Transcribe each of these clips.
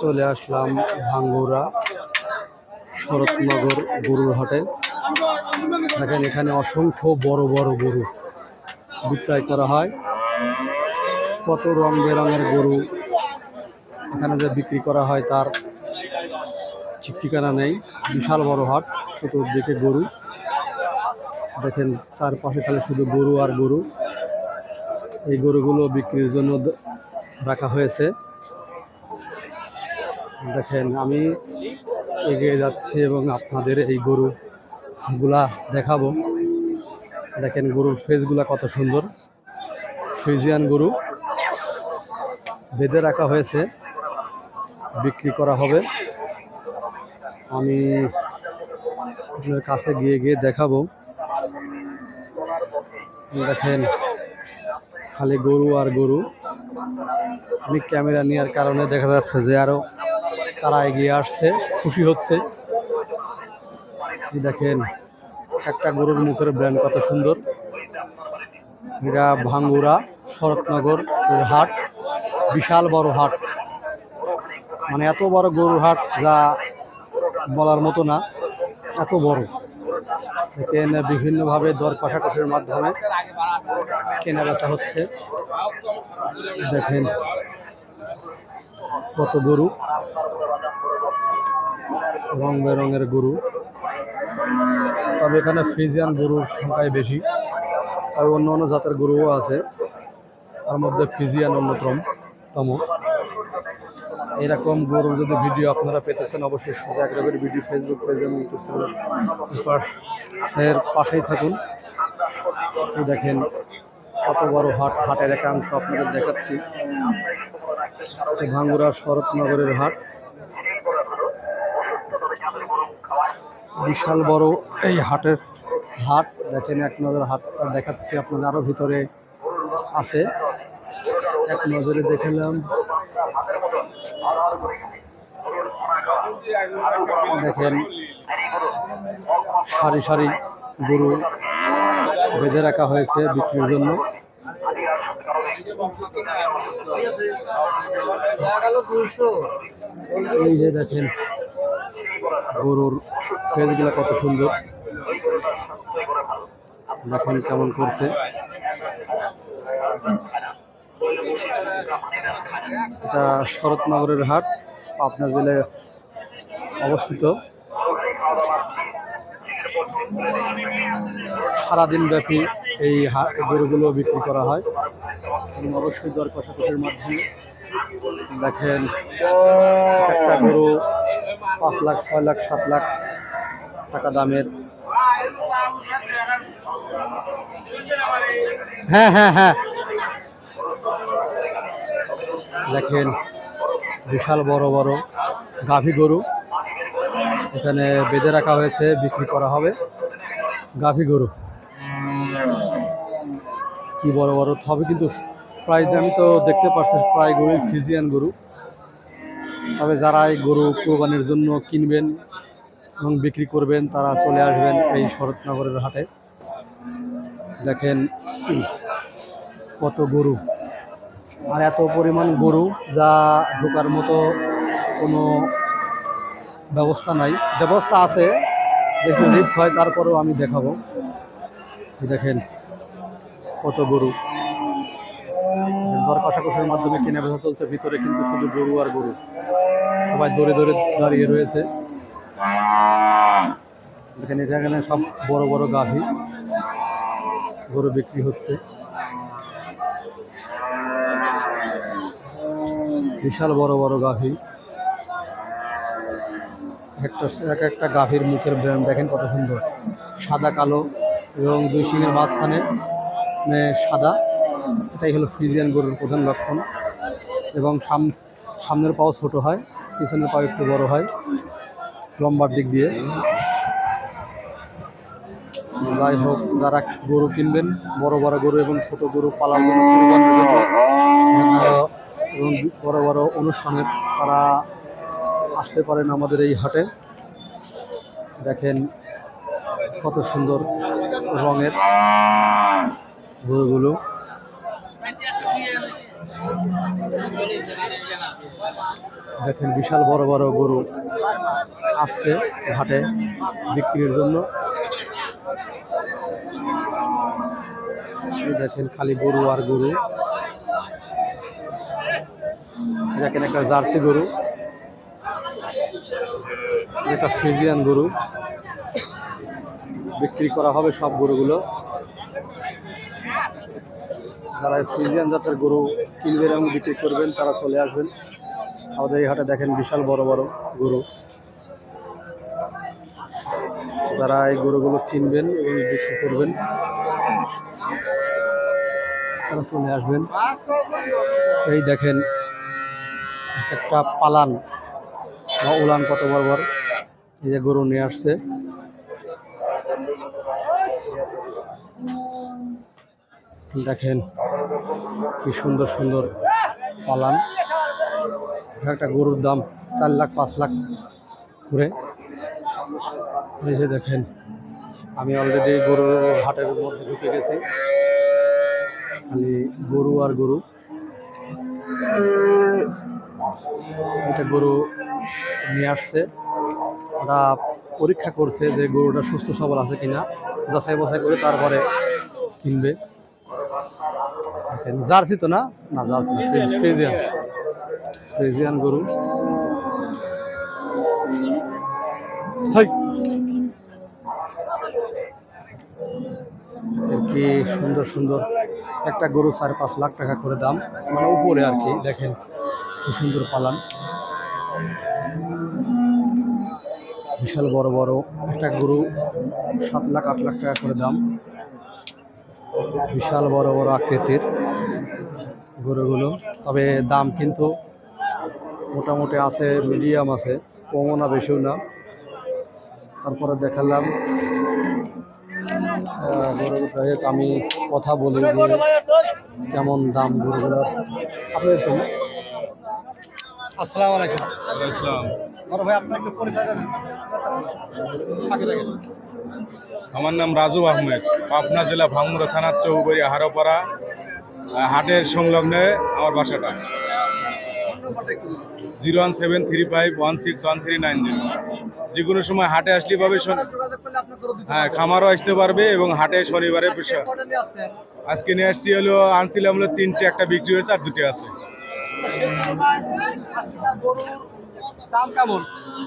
চলে আসলাম ভাঙ্গুরা, শরৎনগর গরুর হাটে। দেখেন, এখানে অসংখ্য বড় বড় গরু বিক্রয় করা হয়। কত রং বেরঙের গরু এখানে যে বিক্রি করা হয় তার ঠিক ঠিকানা নেই। বিশাল বড় হাট, চতুর্দিকে গরু। দেখেন, চারপাশে খালি শুধু গরু আর গরু। এই গরুগুলো বিক্রির জন্য রাখা হয়েছে। দেখেন, আমি এগিয়ে যাচ্ছি এবং আপনাদের এই গরু গুলা দেখাবো। দেখেন, গরুর ফেসগুলা কত সুন্দর। ফ্রিজিয়ান গরু। বেঁধে রাখা হয়েছে। বিক্রি করা হবে। আমি কাছে গিয়ে গিয়ে দেখাবো। দেখেন, খালি গরু আর গরু। আমি ক্যামেরা নেওয়ার কারণে দেখা যাচ্ছে যে আরও তারা এগিয়ে আসছে, খুশি হচ্ছে। দেখেন, একটা গরুর মুখের ব্র্যান্ড কত সুন্দর। এটা ভাঙ্গুরা, শরৎনগর হাট, বিশাল বড় হাট। মানে এত বড় গরুর হাট যা বলার মতো না, এত বড়। দেখেন, বিভিন্নভাবে দর কষাকষির মাধ্যমে কেনা বেচা হচ্ছে। দেখেন কত গরু। রং বেরঙের গরু। তবে এখানে ফ্রিজিয়ান গরুর সংখ্যাই বেশি। আর অন্য অন্য জাতের গরুও আছে। তার মধ্যে ফ্রিজিয়ান অন্যতম। তম এরকম গরুর যদি ভিডিও আপনারা পেতেছেন, অবশ্যই সুজাক রবির ভিডিও ফেসবুক পেজ এবং ইউটিউব চ্যানেল পাশেই থাকুন। দেখেন কত বড় হাট, হাটের একাংশ আপনাদের দেখাচ্ছি। ভাঙ্গুরা শরৎনগরের হাট। বিশাল বড় এই হাটের হাট। দেখেন, এক নজর হাটটা দেখাচ্ছি, আপনাদের আরও ভিতরে আছে। এক নজরে দেখলাম। দেখেন, সারি সারি গরু বেঁধে রাখা হয়েছে বিক্রির জন্য। এই যে দেখেন, গরুর ফেসগুলো কত সুন্দর। দেখেন কেমন করছে? এটা শরৎনগরের হাট, পাবনা জেলায় অবস্থিত। সারাদিন ব্যাপী এই গরুগুলো বিক্রি করা হয়। এবং অবশ্যই দর কষাকষির মাধ্যমে দেখেন একটা গরু পাঁচ লাখ ছয় লাখ সাত লাখ টাকা দামের। হ্যাঁ হ্যাঁ হ্যাঁ। দেখেন বিশাল বড় বড় গাভী গরু। এখানে বেঁধে রাখা হয়েছে বিক্রি করা হবে গাভী গরু। কি বড় বড় হবে কিন্তু প্রায় আমি তো দেখতে পাচ্ছি প্রায় গরুই ফিজিয়ান গরু। তবে যারা এই গরু কোরবানির জন্য কিনবেন এবং বিক্রি করবেন, তারা চলে আসবেন এই শরৎনগরের হাটে। দেখেন কত গরু। আর এত পরিমাণ গরু যা ঢোকার মতো কোনো ব্যবস্থা নাই। ব্যবস্থা আছে, দেখুন রিক্স হয় তারপরেও আমি দেখাবো। দেখেন কত গরু। দর কষাকষির মাধ্যমে কেনা বেচা চলছে, ভিতরে কিন্তু শুধু গরু আর গরু। সবাই দৌড়ে দৌড়ে দাঁড়িয়ে রয়েছে। এটা এখানে সব বড় বড় গাভী গরু বিক্রি হচ্ছে। বিশাল বড় বড় গাভী। একটা এক একটা গাভীর মুখের ব্র্যান্ড দেখেন কত সুন্দর। সাদা, কালো এবং দুই সিংয়ের মাঝখানে মানে সাদা। এটাই হলো ফ্রিজিয়ান গরুর প্রধান লক্ষণ। এবং সাম, সামনের পাও ছোট হয়, পিছনের পাও একটু বড় হয়, লম্বার দিক দিয়ে। যাই হোক, যারা গরু কিনবেন, বড় বড় গরু এবং ছোট গরু পালার জন্য এবং বড় বড় অনুষ্ঠানের তারা আসতে পারেন আমাদের এই হাটে। দেখেন কত সুন্দর রঙের গরুগুলো। দেখেন বিশাল বড় বড় গরু আসছে ঘাটে বিক্রির জন্য। দেখেন খালি গরু আর গরু। দেখেন একটা জার্সি গরু, একটা ফ্রিজিয়ান গরু। বিক্রি করা হবে সব গরুগুলো। যারা ফ্রিজিয়ান জাতের গরু কিনবেন এবং বিক্রি করবেন, তারা চলে আসবেন। আমাদের এই হাটে দেখেন বিশাল বড় বড় গরু। তারা এই গরুগুলো কিনবেন এবং বিক্রি করবেন। তারা চলে আসবেন। এই দেখেন, একটা পালান বা উলান কত বড় বড়, এই যে গরু নিয়ে আসছে। দেখেন কি সুন্দর সুন্দর পালান। একটা গরুর দাম চার লাখ, পাঁচ লাখ করে। এই যে দেখেন, আমি অলরেডি গরুর হাটের মধ্যে ঢুকে গেছি। খালি গরু আর গরু। এটা গরু নিয়ে আসছে। ওরা পরীক্ষা করছে যে গরুটা সুস্থ সবল আছে কিনা যাচাই বাছাই করে তারপরে কিনবে। জার্সি তো না? না, জার্সি ফ্রিজিয়ান। ফ্রিজিয়ান। গরু। কি সুন্দর সুন্দর একটা গরু চার পাঁচ লাখ টাকা করে দাম। মানে উপরে আর কি, দেখেন কি সুন্দর পালান। বিশাল বড় বড় একটা গরু সাত লাখ, আট লাখ টাকা করে দাম। বিশাল বড় বড় আকৃতির গরুগুলো। তবে দাম কিন্তু মোটামুটি আছে মিডিয়াম আছে কমও না বেশিও না। তারপরে দেখালাম গরুগুলো। আমি কথা বলি যে কেমন দাম গরুগুলোর আপনি শুনুন আসসালামু আলাইকুম। বড় ভাই আপনার একটু পরিচয় দেন। আমার নাম রাজু আহমেদ পাবনা জেলা ভাঙ্গুরা থানার চৌবাড়ি হারোপাড়া হাটের সংলগ্নে আমার বাসাটা। Zero one seven three five one six one three nine zero. যে কোনো সময় হাটে আসলে পাবে হ্যাঁ খামারও আসতে পারবে এবং হাটে শনিবারে আজকে পেশা- নিয়ে আজকে নিয়ে আসছি হলো আনছিলাম হলো তিনটে একটা বিক্রি হয়েছে আর দুটি আছে।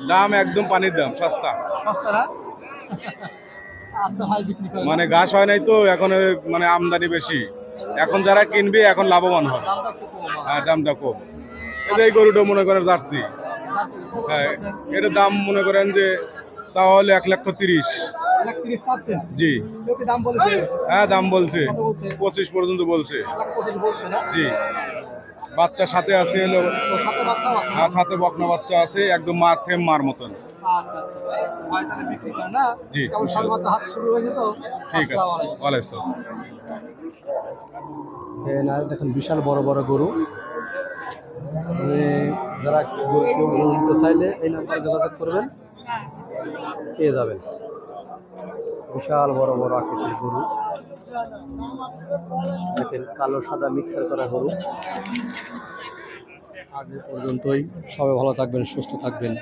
দাম একদম পানির দাম সস্তা। সস্তা না? মানে ঘাস হয় নাই তো, এখন মানে আমদানি বেশি এখন যারা কিনবে, এখন লাভবান হবে হয়। হ্যাঁ দামটা কম এই গরুটা মনে করেন জার্সি হ্যাঁ? এটার দাম মনে করেন যে চাওয়া হলে এক লক্ষ তিরিশ? জি? হ্যাঁ দাম বলছে পঁচিশ পর্যন্ত বলছে? জি বাচ্চা সাথে আছে তো সাথে বকনা বাচ্চা আছে, একদম মার সেম মার মতন আচ্ছা, আচ্ছা। ভাই তাহলে বিক্রি করেন না? জি, কেবল সবেমাত্র হাত শুরু হয়েছে তো? ঠিক আছে। ওয়ালাইকুম না দেখেন বিশাল বড় বড় গরু। যারা কেউ গরু নিতে চাইলে এই নাম্বারে যোগাযোগ করবেন। পেয়ে যাবেন। বিশাল বড় বড় আকৃতির গরু। দেখেন কালো সাদা মিক্সার করা গরু। আজ পর্যন্তই। সবাই ভালো থাকবেন সুস্থ থাকবেন।